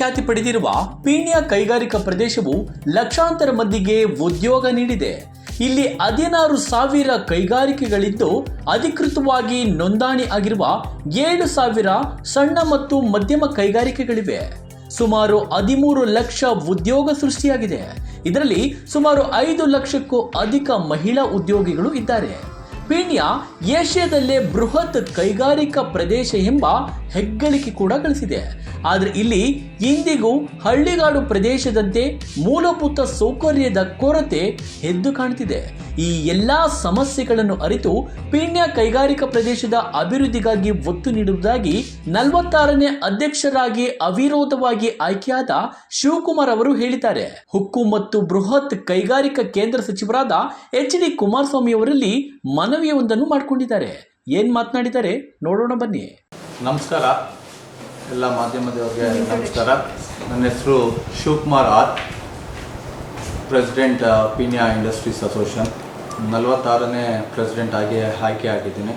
ಖ್ಯಾತಿ ಪಡೆದಿರುವ ಪೀಣ್ಯ ಕೈಗಾರಿಕಾ ಪ್ರದೇಶವು ಲಕ್ಷಾಂತರ ಮಂದಿಗೆ ಉದ್ಯೋಗ ನೀಡಿದೆ. ಇಲ್ಲಿ ಹದಿನಾರು ಸಾವಿರ ಕೈಗಾರಿಕೆಗಳಿದ್ದು ಅಧಿಕೃತವಾಗಿ ನೋಂದಣಿ ಆಗಿರುವ ಏಳು ಸಾವಿರ ಸಣ್ಣ ಮತ್ತು ಮಧ್ಯಮ ಕೈಗಾರಿಕೆಗಳಿವೆ. ಸುಮಾರು ಹದಿಮೂರು ಲಕ್ಷ ಉದ್ಯೋಗ ಸೃಷ್ಟಿಯಾಗಿದೆ. ಇದರಲ್ಲಿ ಸುಮಾರು ಐದು ಲಕ್ಷಕ್ಕೂ ಅಧಿಕ ಮಹಿಳಾ ಉದ್ಯೋಗಿಗಳು ಇದ್ದಾರೆ. ಪೀಣ್ಯ ಏಷ್ಯಾದಲ್ಲೇ ಬೃಹತ್ ಕೈಗಾರಿಕಾ ಪ್ರದೇಶ ಎಂಬ ಹೆಗ್ಗಳಿಕೆ ಕೂಡ ಗಳಿಸಿದೆ. ಆದರೆ ಇಲ್ಲಿ ಇಂದಿಗೂ ಹಳ್ಳಿಗಾಡು ಪ್ರದೇಶದಂತೆ ಮೂಲಭೂತ ಸೌಕರ್ಯದ ಕೊರತೆ ಎದ್ದು ಕಾಣ್ತಿದೆ. ಈ ಎಲ್ಲ ಸಮಸ್ಯೆಗಳನ್ನು ಅರಿತು ಪೀಣ್ಯ ಕೈಗಾರಿಕಾ ಪ್ರದೇಶದ ಅಭಿವೃದ್ಧಿಗಾಗಿ ಒತ್ತು ನೀಡುವುದಾಗಿ ನಲವತ್ತಾರನೇ ಅಧ್ಯಕ್ಷರಾಗಿ ಅವಿರೋಧವಾಗಿ ಆಯ್ಕೆಯಾದ ಶಿವಕುಮಾರ್ ಅವರು ಹೇಳಿದ್ದಾರೆ. ಹುಕ್ಕು ಮತ್ತು ಬೃಹತ್ ಕೈಗಾರಿಕಾ ಕೇಂದ್ರ ಸಚಿವರಾದ ಎಚ್ ಡಿ ಕುಮಾರಸ್ವಾಮಿ ಅವರಲ್ಲಿ ಮನವಿಯೊಂದನ್ನು ಮಾಡಿಕೊಂಡಿದ್ದಾರೆ. ಏನು ಮಾತನಾಡಿದ್ದಾರೆ? ನೋಡೋಣ ಬನ್ನಿ. ನಮಸ್ಕಾರ. ಎಲ್ಲ ಮಾಧ್ಯಮದವರಿಗೆ ನಮಸ್ಕಾರ. ನನ್ನ ಹೆಸರು Shivakumar R, president Peenya industries association. ನಲವತ್ತಾರನೇ president ಆಗಿ ಆಯ್ಕೆ ಆಗಿದ್ದೀನಿ.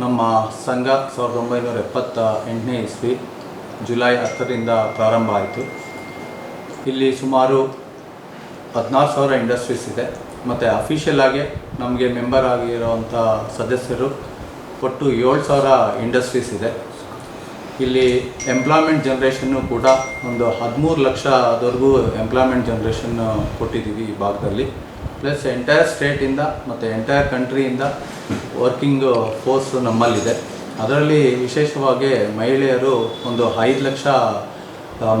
ನಮ್ಮ ಸಂಘ ಸಾವಿರದ ಒಂಬೈನೂರ ಎಪ್ಪತ್ತ ಎಂಟನೇ ಇಸ್ವಿ, ಜುಲೈ ಹತ್ತರಿಂದ ಪ್ರಾರಂಭ ಆಯಿತು. ಇಲ್ಲಿ ಸುಮಾರು ಹದಿನಾರು ಸಾವಿರ ಇಂಡಸ್ಟ್ರೀಸ್ ಇದೆ. ಮತ್ತು ಅಫಿಷಿಯಲ್ ಆಗಿ ನಮಗೆ ಮೆಂಬರ್ ಆಗಿರೋವಂಥ ಸದಸ್ಯರು ಒಟ್ಟು ಏಳು ಸಾವಿರ ಇಂಡಸ್ಟ್ರೀಸ್ ಇದೆ. ಇಲ್ಲಿ ಎಂಪ್ಲಾಯ್ಮೆಂಟ್ ಜನ್ರೇಷನ್ನು ಕೂಡ ಒಂದು ಹದಿಮೂರು ಲಕ್ಷದವರೆಗೂ ಎಂಪ್ಲಾಯ್ಮೆಂಟ್ ಜನ್ರೇಷನ್ನು ಕೊಟ್ಟಿದ್ದೀವಿ ಈ ಭಾಗದಲ್ಲಿ. ಪ್ಲಸ್ ಎಂಟೈರ್ ಸ್ಟೇಟಿಂದ ಮತ್ತು ಎಂಟೈರ್ ಕಂಟ್ರಿಯಿಂದ ವರ್ಕಿಂಗ್ ಫೋರ್ಸ್ ನಮ್ಮಲ್ಲಿದೆ. ಅದರಲ್ಲಿ ವಿಶೇಷವಾಗಿ ಮಹಿಳೆಯರು ಒಂದು ಐದು ಲಕ್ಷ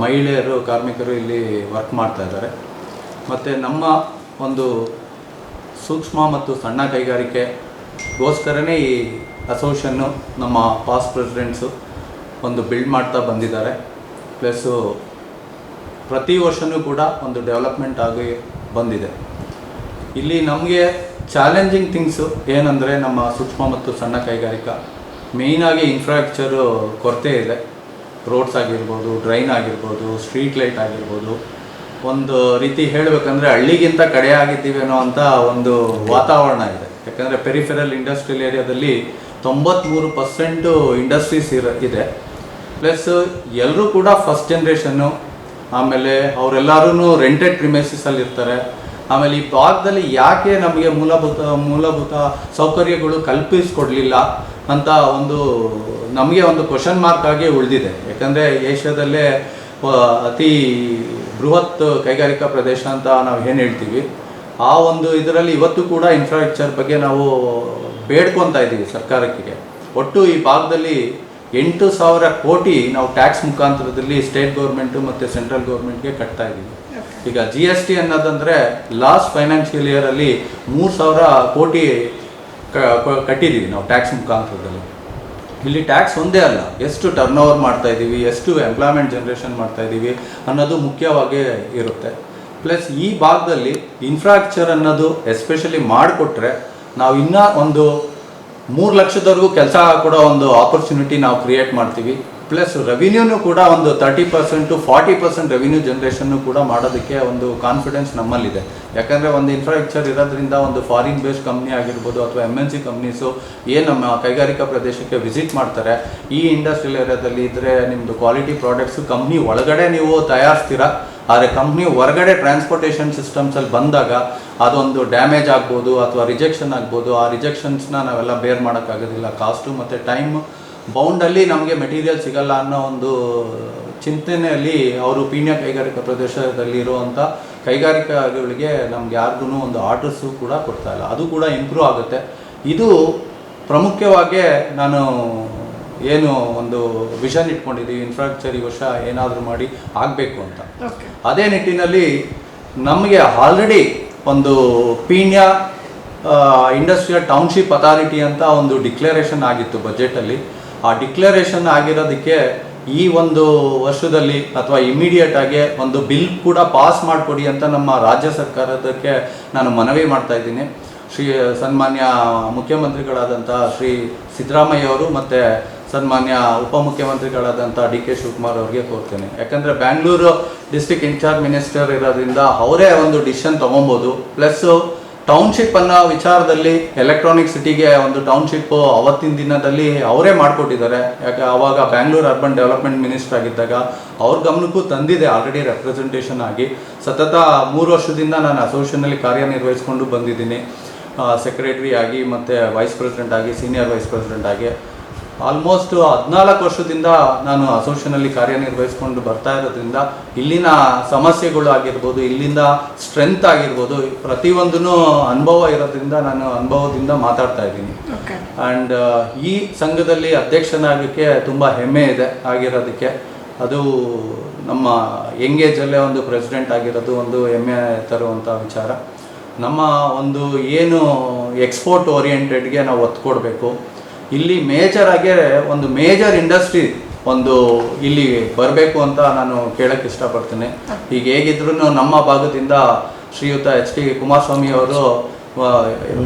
ಮಹಿಳೆಯರು, ಕಾರ್ಮಿಕರು ಇಲ್ಲಿ ವರ್ಕ್ ಮಾಡ್ತಾ ಇದ್ದಾರೆ. ಮತ್ತು ನಮ್ಮ ಒಂದು ಸೂಕ್ಷ್ಮ ಮತ್ತು ಸಣ್ಣ ಕೈಗಾರಿಕೆಗೋಸ್ಕರನೇ ಈ ಅಸೋಸಿಯನ್ನು ನಮ್ಮ ಪಾಸ್ಟ್ ಪ್ರೆಸಿಡೆಂಟ್ಸು ಒಂದು ಬಿಲ್ಡ್ ಮಾಡ್ತಾ ಬಂದಿದ್ದಾರೆ. ಪ್ಲಸ್ಸು ಪ್ರತಿ ವರ್ಷವೂ ಕೂಡ ಒಂದು ಡೆವಲಪ್ಮೆಂಟ್ ಆಗಿ ಬಂದಿದೆ. ಇಲ್ಲಿ ನಮಗೆ ಚಾಲೆಂಜಿಂಗ್ ಥಿಂಗ್ಸು ಏನಂದರೆ ನಮ್ಮ ಸೂಕ್ಷ್ಮ ಮತ್ತು ಸಣ್ಣ ಕೈಗಾರಿಕಾ. ಮೇಯ್ನಾಗಿ ಇನ್ಫ್ರಾಸ್ಟ್ರಕ್ಚರು ಕೊರತೆ ಇದೆ. ರೋಡ್ಸ್ ಆಗಿರ್ಬೋದು ಡ್ರೈನ್ ಆಗಿರ್ಬೋದು ಸ್ಟ್ರೀಟ್ ಲೈಟ್ ಆಗಿರ್ಬೋದು. ಒಂದು ರೀತಿ ಹೇಳಬೇಕಂದ್ರೆ ಹಳ್ಳಿಗಿಂತ ಕಡೆ ಆಗಿದ್ದೀವಿ ಅನ್ನೋ ಅಂಥ ಒಂದು ವಾತಾವರಣ ಇದೆ. ಯಾಕಂದರೆ ಪೆರಿಫೆರಲ್ ಇಂಡಸ್ಟ್ರಿಯಲ್ ಏರಿಯಾದಲ್ಲಿ ತೊಂಬತ್ತ್ಮೂರು ಪರ್ಸೆಂಟು ಇಂಡಸ್ಟ್ರೀಸ್ ಇರ, ಇದೆ. ಪ್ಲಸ್ ಎಲ್ಲರೂ ಕೂಡ ಫಸ್ಟ್ ಜನ್ರೇಷನ್ನು ಆಮೇಲೆ ಅವರೆಲ್ಲರೂ ರೆಂಟೆಡ್ ಪ್ರಿಮೇಸಿಸಲ್ಲಿ ಇರ್ತಾರೆ. ಆಮೇಲೆ ಈ ಭಾಗದಲ್ಲಿ ಯಾಕೆ ನಮಗೆ ಮೂಲಭೂತ ಮೂಲಭೂತ ಸೌಕರ್ಯಗಳು ಕಲ್ಪಿಸ್ಕೊಡ್ಲಿಲ್ಲ ಅಂತ ಒಂದು ನಮಗೆ ಒಂದು ಕ್ವಶನ್ ಮಾರ್ಕ್ ಆಗಿ ಉಳಿದಿದೆ. ಯಾಕಂದರೆ ಏಷ್ಯಾದಲ್ಲೇ ಅತಿ ಬೃಹತ್ ಕೈಗಾರಿಕಾ ಪ್ರದೇಶ ಅಂತ ನಾವು ಏನು ಹೇಳ್ತೀವಿ ಆ ಒಂದು ಇದರಲ್ಲಿ ಇವತ್ತು ಕೂಡ ಇನ್ಫ್ರಾಸ್ಟ್ರಕ್ಚರ್ ಬಗ್ಗೆ ನಾವು ಬೇಡ್ಕೊತಾ ಇದ್ದೀವಿ ಸರ್ಕಾರಕ್ಕೆ ಒಟ್ಟು ಈ ಭಾಗದಲ್ಲಿ ಎಂಟು ಸಾವಿರ ಕೋಟಿ ನಾವು ಟ್ಯಾಕ್ಸ್ ಮುಖಾಂತರದಲ್ಲಿ ಸ್ಟೇಟ್ ಗೌರ್ಮೆಂಟು ಮತ್ತು ಸೆಂಟ್ರಲ್ ಗೌರ್ಮೆಂಟ್ಗೆ ಕಟ್ತಾ ಇದ್ದೀವಿ ಈಗ ಜಿ ಎಸ್ ಟಿ ಅನ್ನೋದಂದರೆ ಲಾಸ್ಟ್ ಫೈನಾನ್ಷಿಯಲ್ ಇಯರಲ್ಲಿ ಮೂರು ಸಾವಿರ ಕೋಟಿ ಕಟ್ಟಿದ್ದೀವಿ ನಾವು ಟ್ಯಾಕ್ಸ್ ಮುಖಾಂತರದಲ್ಲಿ. ಇಲ್ಲಿ ಟ್ಯಾಕ್ಸ್ ಒಂದೇ ಅಲ್ಲ. ಎಷ್ಟು ಟರ್ನ್ ಓವರ್ ಮಾಡ್ತಾ ಇದ್ದೀವಿ ಎಷ್ಟು ಎಂಪ್ಲಾಯ್ಮೆಂಟ್ ಜನ್ರೇಷನ್ ಮಾಡ್ತಾ ಇದ್ದೀವಿ ಅನ್ನೋದು ಮುಖ್ಯವಾಗಿ ಇರುತ್ತೆ. ಪ್ಲಸ್ ಈ ಭಾಗದಲ್ಲಿ ಇನ್ಫ್ರಾಸ್ಟ್ರಕ್ಚರ್ ಅನ್ನೋದು ಎಸ್ಪೆಷಲಿ ಮಾಡಿಕೊಟ್ರೆ ನಾವು ಇನ್ನೂ ಒಂದು ಮೂರು ಲಕ್ಷದವರೆಗೂ ಕೆಲಸ ಕೊಡೋ ಒಂದು ಆಪರ್ಚುನಿಟಿ ನಾವು ಕ್ರಿಯೇಟ್ ಮಾಡ್ತೀವಿ. ಪ್ಲಸ್ ರೆವಿನ್ಯೂನು ಕೂಡ ಒಂದು thirty percent forty percent revenue generation ಕೂಡ ಮಾಡೋದಕ್ಕೆ ಒಂದು ಕಾನ್ಫಿಡೆನ್ಸ್ ನಮ್ಮಲ್ಲಿದೆ. ಯಾಕಂದರೆ ಒಂದು ಇನ್ಫ್ರಾಸ್ಟ್ರಕ್ಚರ್ ಇರೋದ್ರಿಂದ ಒಂದು ಫಾರಿನ್ ಬೇಸ್ಡ್ ಕಂಪ್ನಿ ಆಗಿರ್ಬೋದು ಅಥವಾ ಎಂ ಎನ್ ಸಿ ಕಂಪ್ನೀಸು ಏನು ನಮ್ಮ ಕೈಗಾರಿಕಾ ಪ್ರದೇಶಕ್ಕೆ ವಿಸಿಟ್ ಮಾಡ್ತಾರೆ, ಈ ಇಂಡಸ್ಟ್ರಿಯಲ್ ಏರಿಯಾದಲ್ಲಿ ಇದ್ದರೆ ನಿಮ್ಮದು ಕ್ವಾಲಿಟಿ ಪ್ರಾಡಕ್ಟ್ಸು ಕಂಪ್ನಿ ಒಳಗಡೆ ನೀವು ತಯಾರಿಸ್ತೀರಾ? ಆದರೆ ಕಂಪ್ನಿ ಹೊರಗಡೆ ಟ್ರಾನ್ಸ್ಪೋರ್ಟೇಷನ್ ಸಿಸ್ಟಮ್ಸಲ್ಲಿ ಬಂದಾಗ ಅದೊಂದು ಡ್ಯಾಮೇಜ್ ಆಗ್ಬೋದು ಅಥವಾ ರಿಜೆಕ್ಷನ್ ಆಗ್ಬೋದು. ಆ ರಿಜೆಕ್ಷನ್ಸ್ನ ನಾವೆಲ್ಲ ಬೇರ್ ಮಾಡೋಕ್ಕಾಗೋದಿಲ್ಲ. ಕಾಸ್ಟು ಮತ್ತು ಟೈಮ್ ಬೌಂಡಲ್ಲಿ ನಮಗೆ ಮೆಟೀರಿಯಲ್ ಸಿಗಲ್ಲ ಅನ್ನೋ ಒಂದು ಚಿಂತನೆಯಲ್ಲಿ ಅವರು ಪೀಣ್ಯ ಕೈಗಾರಿಕಾ ಪ್ರದೇಶದಲ್ಲಿ ಇರುವಂಥ ಕೈಗಾರಿಕೆಗಳಿಗೆ ನಮ್ಗೆ ಯಾರಿಗೂ ಒಂದು ಆರ್ಡರ್ಸು ಕೂಡ ಕೊಡ್ತಾ ಇಲ್ಲ. ಅದು ಕೂಡ ಇಂಪ್ರೂವ್ ಆಗುತ್ತೆ. ಇದು ಪ್ರಮುಖವಾಗಿ ನಾನು ಏನು ಒಂದು ವಿಷನ್ ಇಟ್ಕೊಂಡಿದ್ದೀವಿ ಇನ್ಫ್ರಾಸ್ಟ್ರಕ್ಚರ್ ಈ ವರ್ಷ ಏನಾದರೂ ಮಾಡಿ ಆಗಬೇಕು ಅಂತ. ಅದೇ ನಿಟ್ಟಿನಲ್ಲಿ ನಮಗೆ ಆಲ್ರೆಡಿ ಒಂದು ಪೀಣ್ಯ ಇಂಡಸ್ಟ್ರಿಯಲ್ ಟೌನ್ಶಿಪ್ ಅಥಾರಿಟಿ ಅಂತ ಒಂದು ಡಿಕ್ಲರೇಷನ್ ಆಗಿತ್ತು ಬಜೆಟಲ್ಲಿ ಆ ಡಿಕ್ಲರೇಷನ್ ಆಗಿರೋದಕ್ಕೆ ಈ ಒಂದು ವರ್ಷದಲ್ಲಿ ಅಥವಾ ಇಮಿಡಿಯೇಟ್ ಆಗಿ ಒಂದು ಬಿಲ್ ಕೂಡ ಪಾಸ್ ಮಾಡಿಕೊಡಿ ಅಂತ ನಮ್ಮ ರಾಜ್ಯ ಸರ್ಕಾರದಕ್ಕೆ ನಾನು ಮನವಿ ಮಾಡ್ತಾ ಇದ್ದೀನಿ. ಶ್ರೀ ಸನ್ಮಾನ್ಯ ಮುಖ್ಯಮಂತ್ರಿಗಳಾದಂಥ ಶ್ರೀ ಸಿದ್ದರಾಮಯ್ಯ ಅವರು ಮತ್ತು ಸನ್ಮಾನ್ಯ ಉಪಮುಖ್ಯಮಂತ್ರಿಗಳಾದಂಥ ಡಿ ಕೆ ಶಿವಕುಮಾರ್ ಅವ್ರಿಗೆ ಕೋರ್ತೇನೆ. ಯಾಕಂದರೆ ಬ್ಯಾಂಗ್ಳೂರು ಡಿಸ್ಟಿಕ್ ಇನ್ಚಾರ್ಜ್ ಮಿನಿಸ್ಟರ್ ಇರೋದ್ರಿಂದ ಅವರೇ ಒಂದು ಡಿಸಿಷನ್ ತೊಗೊಬೋದು. ಪ್ಲಸ್ಸು ಟೌನ್ಶಿಪ್ ಅನ್ನೋ ವಿಚಾರದಲ್ಲಿ ಎಲೆಕ್ಟ್ರಾನಿಕ್ ಸಿಟಿಗೆ ಒಂದು ಟೌನ್ಶಿಪ್ ಅವತ್ತಿನ ದಿನದಲ್ಲಿ ಅವರೇ ಮಾಡಿಕೊಟ್ಟಿದ್ದಾರೆ. ಯಾಕೆ ಆವಾಗ ಬ್ಯಾಂಗ್ಳೂರ್ ಅರ್ಬನ್ ಡೆವಲಪ್ಮೆಂಟ್ ಮಿನಿಸ್ಟರ್ ಆಗಿದ್ದಾಗ ಅವ್ರ ಗಮನಕ್ಕೂ ತಂದಿದೆ ಆಲ್ರೆಡಿ ರೆಪ್ರೆಸೆಂಟೇಷನ್ ಆಗಿ. ಸತತ ಮೂರು ವರ್ಷದಿಂದ ನಾನು ಅಸೋಸಿಯೇಷನಲ್ಲಿ ಕಾರ್ಯನಿರ್ವಹಿಸ್ಕೊಂಡು ಬಂದಿದ್ದೀನಿ. ಸೆಕ್ರೆಟರಿ ಆಗಿ ಮತ್ತು ವೈಸ್ ಪ್ರೆಸಿಡೆಂಟ್ ಆಗಿ ಸೀನಿಯರ್ ವೈಸ್ ಪ್ರೆಸಿಡೆಂಟ್ ಆಗಿ. ಆಲ್ಮೋಸ್ಟ್ ಹದಿನಾಲ್ಕು ವರ್ಷದಿಂದ ನಾನು ಅಸೋಸಿಯೇಷನಲ್ಲಿ ಕಾರ್ಯನಿರ್ವಹಿಸ್ಕೊಂಡು ಬರ್ತಾ ಇರೋದ್ರಿಂದ ಇಲ್ಲಿನ ಸಮಸ್ಯೆಗಳು ಆಗಿರ್ಬೋದು ಇಲ್ಲಿಂದ ಸ್ಟ್ರೆಂತ್ ಆಗಿರ್ಬೋದು ಪ್ರತಿಯೊಂದೂ ಅನುಭವ ಇರೋದ್ರಿಂದ ನಾನು ಅನುಭವದಿಂದ ಮಾತಾಡ್ತಾ ಇದ್ದೀನಿ. ಆ್ಯಂಡ್ ಈ ಸಂಘದಲ್ಲಿ ಅಧ್ಯಕ್ಷನಾಗೋಕ್ಕೆ ತುಂಬ ಹೆಮ್ಮೆ ಇದೆ ಆಗಿರೋದಕ್ಕೆ. ಅದು ನಮ್ಮ ಎಂಗೇಜ್ ಅಲ್ಲೇ ಒಂದು ಪ್ರೆಸಿಡೆಂಟ್ ಆಗಿರೋದು ಒಂದು ಹೆಮ್ಮೆ ತರುವಂಥ ವಿಚಾರ. ನಮ್ಮ ಒಂದು ಏನು ಎಕ್ಸ್ಪೋರ್ಟ್ ಓರಿಯೆಂಟೆಡ್ಗೆ ನಾವು ಒತ್ತು ಕೊಡಬೇಕು ಇಲ್ಲಿ ಮೇಜರ್ ಆಗಿ ಒಂದು ಮೇಜರ್ ಇಂಡಸ್ಟ್ರಿ ಒಂದು ಇಲ್ಲಿ ಬರಬೇಕು ಅಂತ ನಾನು ಕೇಳಕ್ಕೆ ಇಷ್ಟಪಡ್ತೀನಿ. ಈಗ ಹೇಗಿದ್ರು ನಮ್ಮ ಭಾಗದಿಂದ ಶ್ರೀಯುತ ಎಚ್ ಡಿ ಕುಮಾರಸ್ವಾಮಿ ಅವರು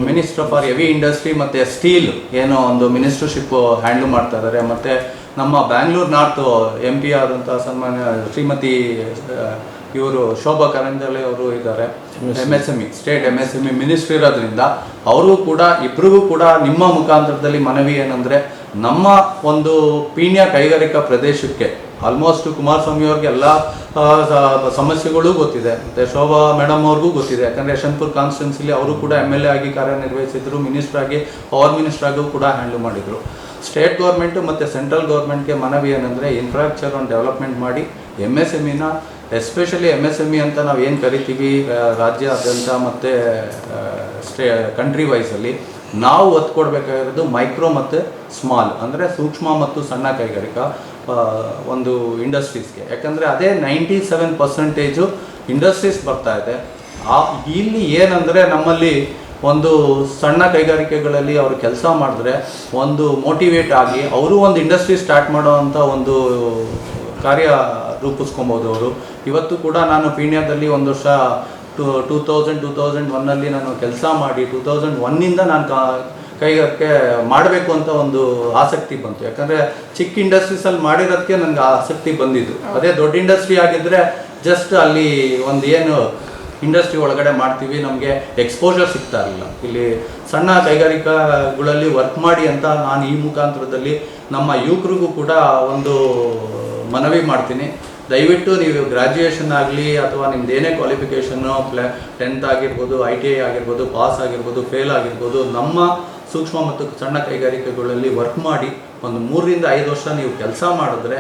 ಮಿನಿಸ್ಟರ್ ಫಾರ್ ಹೆವಿ ಇಂಡಸ್ಟ್ರಿ ಮತ್ತು ಸ್ಟೀಲ್ ಏನೋ ಒಂದು ಮಿನಿಸ್ಟರ್ಶಿಪ್ ಹ್ಯಾಂಡಲ್ ಮಾಡ್ತಾ ಇದ್ದಾರೆ ಮತ್ತು ನಮ್ಮ ಬ್ಯಾಂಗ್ಳೂರ್ ನಾರ್ತ್ ಎಂ ಪಿ ಆದಂಥ ಸನ್ಮಾನ್ಯ ಶ್ರೀಮತಿ ಇವರು ಶೋಭಾ ಕರಂಜಲೆ ಅವರು ಇದ್ದಾರೆ. M S M E state M S M E ministry ಇರೋದ್ರಿಂದ ಅವರು ಕೂಡ ಇಬ್ಬರಿಗೂ ಕೂಡ ನಿಮ್ಮ ಮುಖಾಂತರದಲ್ಲಿ ಮನವಿ ಏನಂದರೆ ನಮ್ಮ ಒಂದು ಪೀಣ್ಯ ಕೈಗಾರಿಕಾ ಪ್ರದೇಶಕ್ಕೆ ಆಲ್ಮೋಸ್ಟ್ ಕುಮಾರಸ್ವಾಮಿ ಅವ್ರಿಗೆ ಎಲ್ಲ ಸಮಸ್ಯೆಗಳು ಗೊತ್ತಿದೆ. ಮತ್ತು ಶೋಭಾ ಮೇಡಮ್ ಅವ್ರಿಗೂ ಗೊತ್ತಿದೆ. ಯಾಕಂದರೆ ಯಶವಂತಪುರ ಕಾನ್ಸ್ಟಿಟ್ಯೂನ್ಸಿಲಿ ಅವರು ಕೂಡ ಎಂ ಎಲ್ ಎ ಆಗಿ ಕಾರ್ಯನಿರ್ವಹಿಸಿದ್ರು. ಮಿನಿಸ್ಟರ್ ಆಗಿ ಪವರ್ ಮಿನಿಸ್ಟರ್ ಆಗೂ ಕೂಡ ಹ್ಯಾಂಡಲ್ ಮಾಡಿದರು. ಸ್ಟೇಟ್ ಗೌರ್ಮೆಂಟು ಮತ್ತು ಸೆಂಟ್ರಲ್ ಗೌರ್ಮೆಂಟ್ಗೆ ಮನವಿ ಏನಂದರೆ ಇನ್ಫ್ರಾಸ್ಟ್ರಕ್ಚರ್ ಒಂದು ಡೆವಲಪ್ಮೆಂಟ್ ಮಾಡಿ ಎಂ ಎಸ್ ಎಂ ಇನ especially M S M E ಅಂತ ನಾವು ಏನು ಕರಿತೀವಿ ರಾಜ್ಯಾದ್ಯಂತ ಮತ್ತು ಸ್ಟೇ ಕಂಟ್ರಿ ವೈಸಲ್ಲಿ ನಾವು ಒತ್ತು ಕೊಡಬೇಕಾಗಿರೋದು ಮೈಕ್ರೋ ಮತ್ತು ಸ್ಮಾಲ್ ಅಂದರೆ ಸೂಕ್ಷ್ಮ ಮತ್ತು ಸಣ್ಣ ಕೈಗಾರಿಕಾ ಒಂದು ಇಂಡಸ್ಟ್ರೀಸ್ಗೆ ಯಾಕಂದರೆ ಅದೇ ನೈಂಟಿ ಸೆವೆನ್ ಪರ್ಸೆಂಟೇಜು ಇಂಡಸ್ಟ್ರೀಸ್ ಬರ್ತಾ ಇದೆ. ಆ, ಇಲ್ಲಿ ಏನಂದರೆ ನಮ್ಮಲ್ಲಿ ಒಂದು ಸಣ್ಣ ಕೈಗಾರಿಕೆಗಳಲ್ಲಿ ಅವರು ಕೆಲಸ ಮಾಡಿದ್ರೆ ಒಂದು ಮೋಟಿವೇಟ್ ಆಗಿ, ಅವರು ಒಂದು ಇಂಡಸ್ಟ್ರಿ ಸ್ಟಾರ್ಟ್ ಮಾಡೋ ಒಂದು ಕಾರ್ಯ ರೂಪಿಸ್ಕೊಬೋದು ಅವರು ಇವತ್ತು ಕೂಡ ನಾನು ಪೀಣ್ಯದಲ್ಲಿ ಒಂದು ವರ್ಷ two, two thousand two thousand ಒನ್ನಲ್ಲಿ ನಾನು ಕೆಲಸ ಮಾಡಿ ಟೂ ತೌಸಂಡ್ ಒನ್ನಿಂದ ನಾನು ಕೈಗಾರಿಕೆ ಮಾಡಬೇಕು ಅಂತ ಒಂದು ಆಸಕ್ತಿ ಬಂತು. ಯಾಕಂದರೆ ಚಿಕ್ಕ ಇಂಡಸ್ಟ್ರೀಸಲ್ಲಿ ಮಾಡಿರೋದಕ್ಕೆ ನನಗೆ ಆಸಕ್ತಿ ಬಂದಿದ್ದು. ಅದೇ ದೊಡ್ಡ ಇಂಡಸ್ಟ್ರಿ ಆಗಿದ್ದರೆ ಜಸ್ಟ್ ಅಲ್ಲಿ ಒಂದು ಏನು ಇಂಡಸ್ಟ್ರಿ ಒಳಗಡೆ ಮಾಡ್ತೀವಿ, ನಮಗೆ ಎಕ್ಸ್ಪೋಜರ್ ಸಿಗ್ತಾ ಇರಲಿಲ್ಲ. ಇಲ್ಲಿ ಸಣ್ಣ ಕೈಗಾರಿಕಾಗಳಲ್ಲಿ ವರ್ಕ್ ಮಾಡಿ ಅಂತ ನಾನು ಈ ಮುಖಾಂತರದಲ್ಲಿ ನಮ್ಮ ಯುವಕರಿಗೂ ಕೂಡ ಒಂದು ಮನವಿ ಮಾಡ್ತೀನಿ. ದಯವಿಟ್ಟು ನೀವು ಗ್ರ್ಯಾಜುಯೇಷನ್ ಆಗಲಿ ಅಥವಾ ನಿಮ್ದು ಏನೇ ಕ್ವಾಲಿಫಿಕೇಷನ್ನು ಪ್ಲ ಟೆಂತ್ ಆಗಿರ್ಬೋದು ಐ ಟಿ ಐ ಆಗಿರ್ಬೋದು ಪಾಸ್ ಆಗಿರ್ಬೋದು ಫೇಲ್ ಆಗಿರ್ಬೋದು ನಮ್ಮ ಸೂಕ್ಷ್ಮ ಮತ್ತು ಸಣ್ಣ ಕೈಗಾರಿಕೆಗಳಲ್ಲಿ ವರ್ಕ್ ಮಾಡಿ ಒಂದು ಮೂರರಿಂದ ಐದು ವರ್ಷ ನೀವು ಕೆಲಸ ಮಾಡಿದ್ರೆ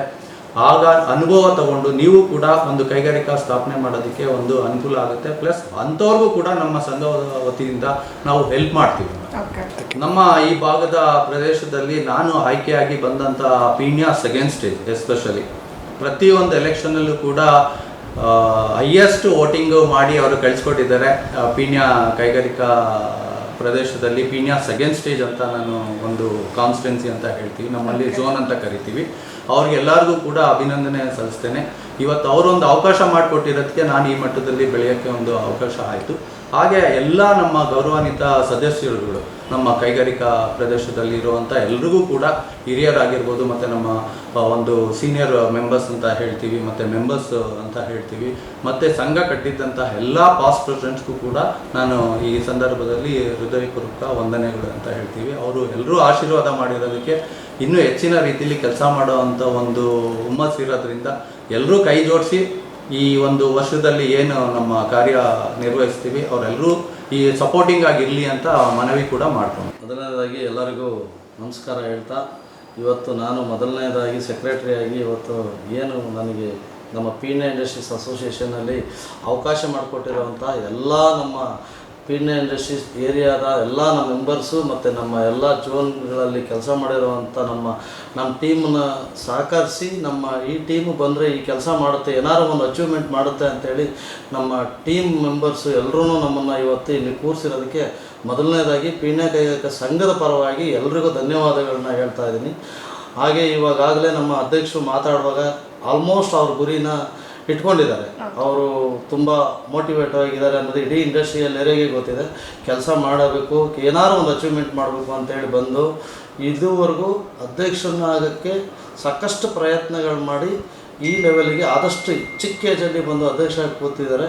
ಆಗ ಅನುಭವ ತಗೊಂಡು ನೀವು ಕೂಡ ಒಂದು ಕೈಗಾರಿಕಾ ಸ್ಥಾಪನೆ ಮಾಡೋದಕ್ಕೆ ಒಂದು ಅನುಕೂಲ ಆಗುತ್ತೆ. ಪ್ಲಸ್ ಅಂಥವ್ರಿಗೂ ಕೂಡ ನಮ್ಮ ಸಂಘ ವತಿಯಿಂದ ನಾವು ಹೆಲ್ಪ್ ಮಾಡ್ತೀವಿ. ನಮ್ಮ ಈ ಭಾಗದ ಪ್ರದೇಶದಲ್ಲಿ ನಾನು ಆಯ್ಕೆಯಾಗಿ ಬಂದಂಥ ಪೀಣ್ಯಾಸ್ ಸೆಕೆಂಡ್ ಸ್ಟೇಜ್ ಎಸ್ಪೆಷಲಿ ಪ್ರತಿಯೊಂದು ಎಲೆಕ್ಷನಲ್ಲೂ ಕೂಡ ಹೈಯೆಸ್ಟ್ ವೋಟಿಂಗು ಮಾಡಿ ಅವರು ಕಳಿಸ್ಕೊಟ್ಟಿದ್ದಾರೆ. ಪೀಣ್ಯ ಕೈಗಾರಿಕಾ ಪ್ರದೇಶದಲ್ಲಿ ಪೀಣ್ಯ ಸೆಕೆಂಡ್ ಸ್ಟೇಜ್ ಅಂತ ನಾನು ಒಂದು ಕಾನ್ಸ್ಟೆನ್ಸಿ ಅಂತ ಹೇಳ್ತೀವಿ. ನಮ್ಮಲ್ಲಿ ಝೋನ್ ಅಂತ ಕರಿತೀವಿ. ಅವ್ರಿಗೆಲ್ಲರಿಗೂ ಕೂಡ ಅಭಿನಂದನೆ ಸಲ್ಲಿಸ್ತೇನೆ. ಇವತ್ತು ಅವರೊಂದು ಅವಕಾಶ ಮಾಡಿಕೊಟ್ಟಿರೋದಕ್ಕೆ ನಾನು ಈ ಮಟ್ಟದಲ್ಲಿ ಬೆಳೆಯೋಕ್ಕೆ ಒಂದು ಅವಕಾಶ ಆಯಿತು. ಹಾಗೆ ಎಲ್ಲ ನಮ್ಮ ಗೌರವಾನ್ವಿತ ಸದಸ್ಯರುಗಳು ನಮ್ಮ ಕೈಗಾರಿಕಾ ಪ್ರದೇಶದಲ್ಲಿ ಇರುವಂಥ ಎಲ್ರಿಗೂ ಕೂಡ ಹಿರಿಯರಾಗಿರ್ಬೋದು, ಮತ್ತು ನಮ್ಮ ಒಂದು ಸೀನಿಯರ್ ಮೆಂಬರ್ಸ್ ಅಂತ ಹೇಳ್ತೀವಿ, ಮತ್ತು ಮೆಂಬರ್ಸ್ ಅಂತ ಹೇಳ್ತೀವಿ, ಮತ್ತು ಸಂಘ ಕಟ್ಟಿದ್ದಂಥ ಎಲ್ಲ ಪಾಸ್ಟ್ ಪ್ರೆಸಿಡೆಂಟ್ಸ್ಗೂ ಕೂಡ ನಾನು ಈ ಸಂದರ್ಭದಲ್ಲಿ ಹೃದಯಪೂರ್ವಕ ವಂದನೆಗಳು ಅಂತ ಹೇಳ್ತೀವಿ. ಅವರು ಎಲ್ಲರೂ ಆಶೀರ್ವಾದ ಮಾಡಿರೋದಕ್ಕೆ ಇನ್ನೂ ಹೆಚ್ಚಿನ ರೀತಿಯಲ್ಲಿ ಕೆಲಸ ಮಾಡೋವಂಥ ಒಂದು ಹುಮ್ಮಸ್ಸಿರೋದ್ರಿಂದ ಎಲ್ಲರೂ ಕೈ ಜೋಡಿಸಿ ಈ ಒಂದು ವರ್ಷದಲ್ಲಿ ಏನು ನಮ್ಮ ಕಾರ್ಯ ನಿರ್ವಹಿಸ್ತೀವಿ, ಅವರೆಲ್ಲರೂ ಈ ಸಪೋರ್ಟಿಂಗ್ ಆಗಿರಲಿ ಅಂತ ಮನವಿ ಕೂಡ ಮಾಡ್ಕೊಂಡು. ಮೊದಲನೇದಾಗಿ ಎಲ್ಲರಿಗೂ ನಮಸ್ಕಾರ ಹೇಳ್ತಾ, ಇವತ್ತು ನಾನು ಮೊದಲನೇದಾಗಿ ಸೆಕ್ರೆಟರಿಯಾಗಿ ಇವತ್ತು ಏನು ನನಗೆ ನಮ್ಮ ಪೀಣ್ಯ ಇಂಡಸ್ಟ್ರೀಸ್ ಅಸೋಸಿಯೇಷನಲ್ಲಿ ಅವಕಾಶ ಮಾಡಿಕೊಟ್ಟಿರುವಂಥ ಎಲ್ಲ ನಮ್ಮ ಪೀಣ್ಯ ಇಂಡಸ್ಟ್ರೀಸ್ ಏರಿಯಾದ ಎಲ್ಲ ನಮ್ಮ ಮೆಂಬರ್ಸು ಮತ್ತು ನಮ್ಮ ಎಲ್ಲ ಜೋನ್ಗಳಲ್ಲಿ ಕೆಲಸ ಮಾಡಿರುವಂಥ ನಮ್ಮ ನಮ್ಮ ಟೀಮನ್ನ ಸಹಕರಿಸಿ ನಮ್ಮ ಈ ಟೀಮು ಬಂದರೆ ಈ ಕೆಲಸ ಮಾಡುತ್ತೆ ಏನಾರು ಒಂದು ಅಚೀವ್ಮೆಂಟ್ ಮಾಡುತ್ತೆ ಅಂತೇಳಿ ನಮ್ಮ ಟೀಮ್ ಮೆಂಬರ್ಸು ಎಲ್ಲರೂ ನಮ್ಮನ್ನು ಇವತ್ತು ಇಲ್ಲಿ ಕೂರಿಸಿರೋದಕ್ಕೆ ಮೊದಲನೇದಾಗಿ ಪೀಣ್ಯ ಕೈಗಾರಿಕಾ ಸಂಘದ ಪರವಾಗಿ ಎಲ್ರಿಗೂ ಧನ್ಯವಾದಗಳನ್ನ ಹೇಳ್ತಾ ಇದ್ದೀನಿ. ಹಾಗೆ ಇವಾಗಾಗಲೇ ನಮ್ಮ ಅಧ್ಯಕ್ಷರು ಮಾತಾಡುವಾಗ ಆಲ್ಮೋಸ್ಟ್ ಅವ್ರ ಗುರಿನ ಇಟ್ಕೊಂಡಿದ್ದಾರೆ. ಅವರು ತುಂಬ ಮೋಟಿವೇಟ್ ಆಗಿದ್ದಾರೆ ಅನ್ನೋದು ಇಡೀ ಇಂಡಸ್ಟ್ರಿಯಲ್ಲಿ ನೆರೆಗೆ ಗೊತ್ತಿದೆ. ಕೆಲಸ ಮಾಡಬೇಕು ಏನಾರು ಒಂದು ಅಚೀವ್ಮೆಂಟ್ ಮಾಡಬೇಕು ಅಂತೇಳಿ ಬಂದು ಇದುವರೆಗೂ ಅಧ್ಯಕ್ಷನಾಗೋಕ್ಕೆ ಸಾಕಷ್ಟು ಪ್ರಯತ್ನಗಳು ಮಾಡಿ ಈ ಲೆವೆಲ್ಗೆ ಆದಷ್ಟು ಚಿಕ್ಕ ಏಜಲ್ಲಿ ಬಂದು ಅಧ್ಯಕ್ಷ ಕೂತಿದ್ದಾರೆ.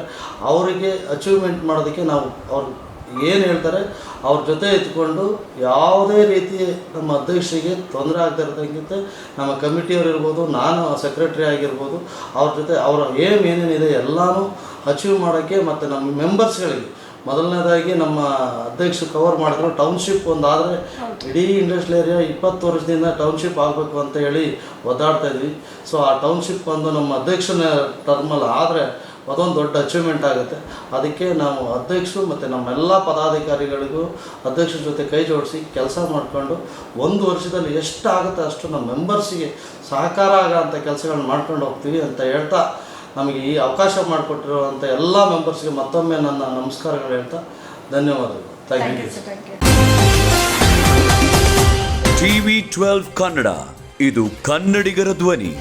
ಅವರಿಗೆ ಅಚೀವ್ಮೆಂಟ್ ಮಾಡೋದಕ್ಕೆ ನಾವು ಅವ್ರು ಏನು ಹೇಳ್ತಾರೆ? ಅವ್ರ ಜೊತೆ ಇದ್ಕೊಂಡು ಯಾವುದೇ ರೀತಿ ನಮ್ಮ ಅಧ್ಯಕ್ಷರಿಗೆ ತೊಂದರೆ ಆಗ್ತಾ ಇರೋದಂಗಿಂತ ನಮ್ಮ ಕಮಿಟಿಯವ್ರು ಇರ್ಬೋದು ನಾನು ಸೆಕ್ರೆಟ್ರಿ ಆಗಿರ್ಬೋದು ಅವ್ರ ಜೊತೆ ಅವರ ಏಮ್ ಏನೇನಿದೆ ಎಲ್ಲನೂ ಅಚೀವ್ ಮಾಡೋಕ್ಕೆ ಮತ್ತು ನಮ್ಮ ಮೆಂಬರ್ಸ್ಗಳಿಗೆ ಮೊದಲನೇದಾಗಿ ನಮ್ಮ ಅಧ್ಯಕ್ಷರು ಕವರ್ ಮಾಡಿದ್ರು. ಟೌನ್ಶಿಪ್ ಒಂದು ಆದರೆ ಇಡೀ ಇಂಡಸ್ಟ್ರಿಯಲ್ ಏರಿಯಾ ಇಪ್ಪತ್ತು ವರ್ಷದಿಂದ ಟೌನ್ಶಿಪ್ ಆಗಬೇಕು ಅಂತ ಹೇಳಿ ಒದ್ದಾಡ್ತಾ ಇದ್ವಿ. ಸೊ ಆ ಟೌನ್ಶಿಪ್ ಒಂದು ನಮ್ಮ ಅಧ್ಯಕ್ಷನ ಟರ್ಮಲ್ಲಿ ಆದರೆ ಅದೊಂದು ದೊಡ್ಡ ಅಚೀವ್ಮೆಂಟ್ ಆಗುತ್ತೆ. ಅದಕ್ಕೆ ನಾವು ಅಧ್ಯಕ್ಷರು ಮತ್ತು ನಮ್ಮೆಲ್ಲ ಪದಾಧಿಕಾರಿಗಳಿಗೂ ಅಧ್ಯಕ್ಷರ ಜೊತೆ ಕೈ ಜೋಡಿಸಿ ಕೆಲಸ ಮಾಡಿಕೊಂಡು ಒಂದು ವರ್ಷದಲ್ಲಿ ಎಷ್ಟು ಆಗುತ್ತೆ ಅಷ್ಟು ನಮ್ಮ ಮೆಂಬರ್ಸಿಗೆ ಸಹಕಾರ ಆಗೋಂಥ ಕೆಲಸಗಳನ್ನ ಮಾಡ್ಕೊಂಡು ಹೋಗ್ತೀವಿ ಅಂತ ಹೇಳ್ತಾ ನಮಗೆ ಈ ಅವಕಾಶ ಮಾಡಿಕೊಟ್ಟಿರುವಂಥ ಎಲ್ಲ ಮೆಂಬರ್ಸ್ಗೆ ಮತ್ತೊಮ್ಮೆ ನನ್ನ ನಮಸ್ಕಾರಗಳು ಹೇಳ್ತಾ ಧನ್ಯವಾದಗಳು. Thank you TV twelve Kannada. ಇದು ಕನ್ನಡಿಗರ ಧ್ವನಿ.